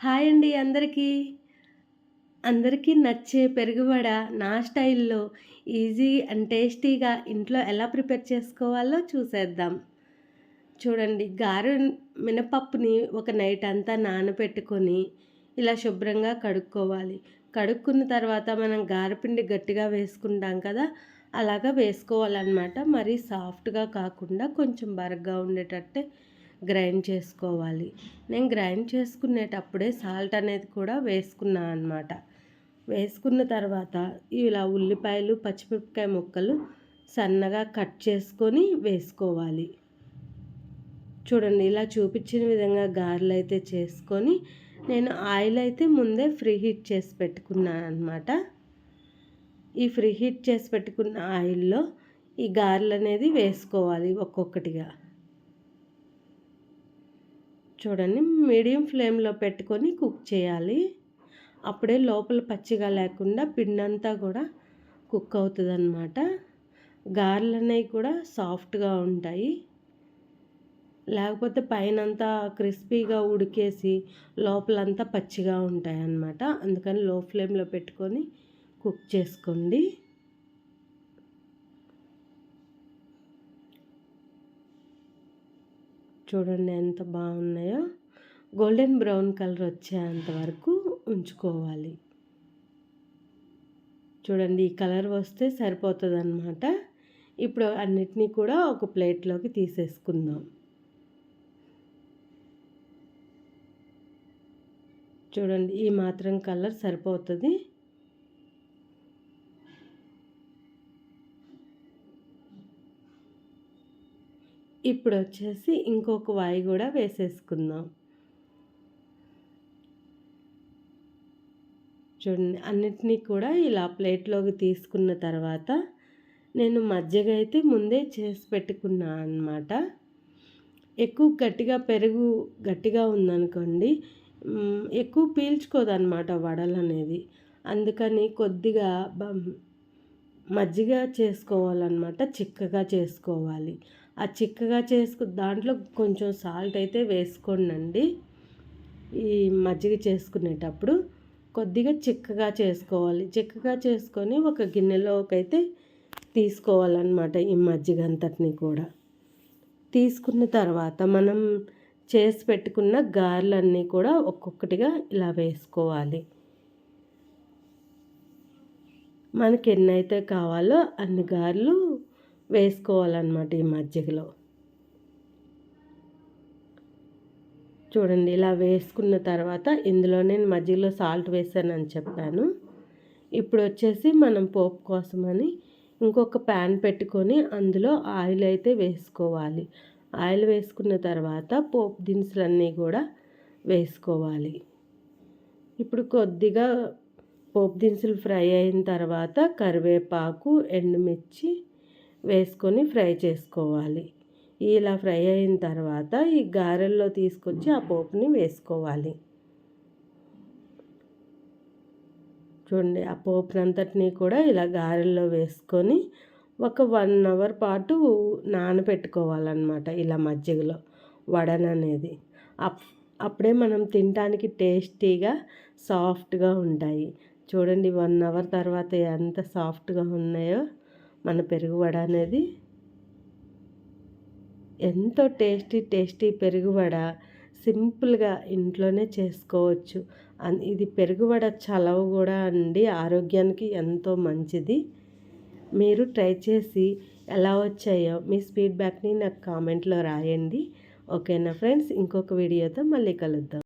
Hi అండి అందరికీ. అందరికీ నచ్చే పెరుగువడ నా స్టైల్లో ఈజీ అండ్ టేస్టీగా ఇంట్లో ఎలా ప్రిపేర్ చేసుకోవాలో చూసేద్దాం. చూడండి గారె మినపప్పుని ఒక నైట్ అంతా నానబెట్టుకొని ఇలా శుభ్రంగా కడుక్కోవాలి. కడుక్కున్న తర్వాత మనం గారెపిండి గట్టిగా వేసుకుంటాం కదా అలాగా వేసుకోవాలన్నమాట. మరీ సాఫ్ట్గా కాకుండా కొంచెం బరగ్గా ఉండేటట్టే గ్రైండ్ చేసుకోవాలి. నేను గ్రైండ్ చేసుకునేటప్పుడే సాల్ట్ అనేది కూడా వేసుకున్నాను అనమాట వేసుకున్న తర్వాత ఇలా ఉల్లిపాయలు పచ్చిమిరపకాయ ముక్కలు సన్నగా కట్ చేసుకొని వేసుకోవాలి. చూడండి ఇలా చూపించిన విధంగా గారెలు అయితే చేసుకొని నేను ఆయిల్ అయితే ముందే ఫ్రీ హీట్ చేసి పెట్టుకున్నాను అనమాట ఈ ఫ్రీ హీట్ చేసి పెట్టుకున్న ఆయిల్లో ఈ గారెలు అనేది వేసుకోవాలి ఒక్కొక్కటిగా. చూడండి మీడియం ఫ్లేమ్లో పెట్టుకొని కుక్ చేయాలి. అప్పుడే లోపల పచ్చిగా లేకుండా పిండంతా కూడా కుక్ అవుతుంది అనమాట గారెలు అనేవి కూడా సాఫ్ట్గా ఉంటాయి. లేకపోతే పైన అంతా క్రిస్పీగా ఉడికేసి లోపలంతా పచ్చిగా ఉంటాయి అన్నమాట అందుకని లో ఫ్లేమ్లో పెట్టుకొని కుక్ చేసుకోండి. చూడండి ఎంత బాగున్నాయో. గోల్డెన్ బ్రౌన్ కలర్ వచ్చేంత వరకు ఉంచుకోవాలి. చూడండి ఈ కలర్ వస్తే సరిపోతుంది అన్నమాట ఇప్పుడు అన్నిటినీ కూడా ఒక ప్లేట్లోకి తీసేసుకుందాం. చూడండి ఈ మాత్రం కలర్ సరిపోతుంది. ఇప్పుడు వచ్చేసి ఇంకొక వాయి కూడా వేసేసుకుందాం. చూడండి అన్నిటినీ కూడా ఇలా ప్లేట్లోకి తీసుకున్న తర్వాత నేను మజ్జిగ అయితే ముందే చేసి పెట్టుకున్నా అనమాట ఎక్కువ గట్టిగా పెరుగు గట్టిగా ఉందనుకోండి ఎక్కువ పీల్చుకోదన్నమాట వడలు అనేది అందుకని కొద్దిగా మజ్జిగ చేసుకోవాలన్నమాట చిక్కగా చేసుకోవాలి. ఆ చిక్కగా చేసుకు దాంట్లో కొంచెం సాల్ట్ అయితే వేసుకోండి ఈ మజ్జిగ చేసుకునేటప్పుడు కొద్దిగా చిక్కగా చేసుకోవాలి. చిక్కగా చేసుకొని ఒక గిన్నెలోకైతే తీసుకోవాలన్నమాట ఈ మజ్జిగ అంతటిని కూడా. తీసుకున్న తర్వాత మనం చేసి పెట్టుకున్న గారెలన్నీ కూడా ఒక్కొక్కటిగా ఇలా వేసుకోవాలి. మనకి ఎన్నైతే కావాలో అన్ని గారెలు వేసుకోవాలన్నమాట ఈ మజ్జిగలో. చూడండి ఇలా వేసుకున్న తర్వాత ఇందులో నేను మజ్జిగలో సాల్ట్ వేసానని చెప్పాను. ఇప్పుడు వచ్చేసి మనం పోపు కోసమని ఇంకొక ప్యాన్ పెట్టుకొని అందులో ఆయిల్ అయితే వేసుకోవాలి. ఆయిల్ వేసుకున్న తర్వాత పోపు దినుసులన్నీ కూడా వేసుకోవాలి. ఇప్పుడు కొద్దిగా పోపు దినుసులు ఫ్రై అయిన తర్వాత కరివేపాకు ఎండుమిర్చి వేసుకొని ఫ్రై చేసుకోవాలి. ఇలా ఫ్రై అయిన తర్వాత ఈ గారెల్లో తీసుకొచ్చి ఆ పోపుని వేసుకోవాలి. చూడండి ఆ పోపునంతటినీ కూడా ఇలా గారెల్లో వేసుకొని ఒక వన్ అవర్ పాటు నానబెట్టుకోవాలన్నమాట ఇలా మజ్జిగలో వడన అనేది అప్ అప్పుడే మనం తినడానికి టేస్టీగా సాఫ్ట్గా ఉంటాయి. చూడండి వన్ అవర్ తర్వాత ఎంత సాఫ్ట్గా ఉన్నాయో మన పెరుగువడ అనేది. ఎంతో టేస్టీ టేస్టీ పెరుగువడ సింపుల్గా ఇంట్లోనే చేసుకోవచ్చు. ఇది పెరుగువడ చలవ కూడా అండి ఆరోగ్యానికి ఎంతో మంచిది. మీరు ట్రై చేసి ఎలా వచ్చాయో మీ ఫీడ్బ్యాక్ని నాకు కామెంట్లో రాయండి. ఓకేనా ఫ్రెండ్స్? ఇంకొక వీడియోతో మళ్ళీ కలుద్దాం.